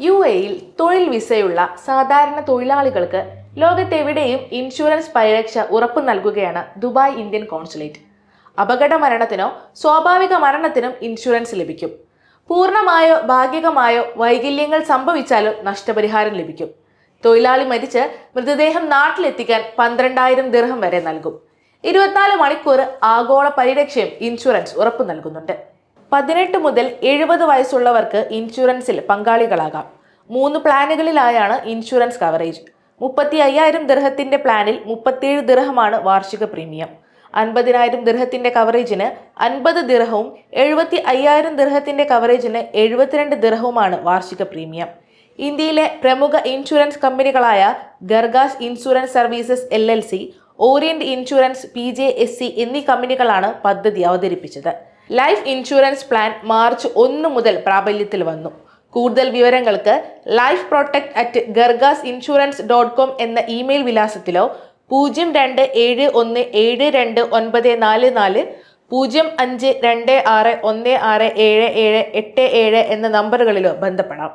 U എയിൽ തൊഴിൽ വിസയുള്ള സാധാരണ തൊഴിലാളികൾക്ക് ലോകത്തെവിടെയും ഇൻഷുറൻസ് പരിരക്ഷ ഉറപ്പു നൽകുകയാണ് ദുബായ് ഇന്ത്യൻ കോൺസുലേറ്റ്. അപകട മരണത്തിനോ സ്വാഭാവിക മരണത്തിനും ഇൻഷുറൻസ് ലഭിക്കും. പൂർണമായോ ഭാഗികമായോ വൈകല്യങ്ങൾ സംഭവിച്ചാലോ നഷ്ടപരിഹാരം ലഭിക്കും. തൊഴിലാളി മരിച്ച് മൃതദേഹം നാട്ടിലെത്തിക്കാൻ പന്ത്രണ്ടായിരം ദിർഹം വരെ നൽകും. ഇരുപത്തിനാല് മണിക്കൂർ ആഗോള പരിരക്ഷയും ഇൻഷുറൻസ് ഉറപ്പു നൽകുന്നുണ്ട്. പതിനെട്ട് മുതൽ എഴുപത് വയസ്സുള്ളവർക്ക് ഇൻഷുറൻസിൽ പങ്കാളികളാകാം. മൂന്ന് പ്ലാനുകളിലായാണ് ഇൻഷുറൻസ് കവറേജ്. മുപ്പത്തി അയ്യായിരം ദിർഹത്തിന്റെ പ്ലാനിൽ മുപ്പത്തിയേഴ് ദിർഹമാണ് വാർഷിക പ്രീമിയം. അൻപതിനായിരം ദിർഹത്തിന്റെ കവറേജിന് അൻപത് ദിർഹവും എഴുപത്തി അയ്യായിരം ദിർഹത്തിന്റെ കവറേജിന് എഴുപത്തിരണ്ട് ദിർഹവുമാണ് വാർഷിക പ്രീമിയം. ഇന്ത്യയിലെ പ്രമുഖ insurance കമ്പനികളായ Gargash insurance services L L C Orient insurance P J S C എന്നീ കമ്പനികളാണ് പദ്ധതി അവതരിപ്പിച്ചത്. ലൈഫ് ഇൻഷുറൻസ് പ്ലാൻ മാർച്ച് ഒന്ന് മുതൽ പ്രാബല്യത്തിൽ വന്നു. കൂടുതൽ വിവരങ്ങൾക്ക് life protect at Gargash insurance dot com എന്ന ഇമെയിൽ വിലാസത്തിലോ പൂജ്യം രണ്ട് ഏഴ് ഒന്ന് ഏഴ് രണ്ട് ഒൻപത് നാല് നാല് പൂജ്യം അഞ്ച് രണ്ട് ആറ് ഒന്ന് ആറ് ഏഴ് ഏഴ് എട്ട് ഏഴ് എന്ന നമ്പറുകളിലോ ബന്ധപ്പെടാം.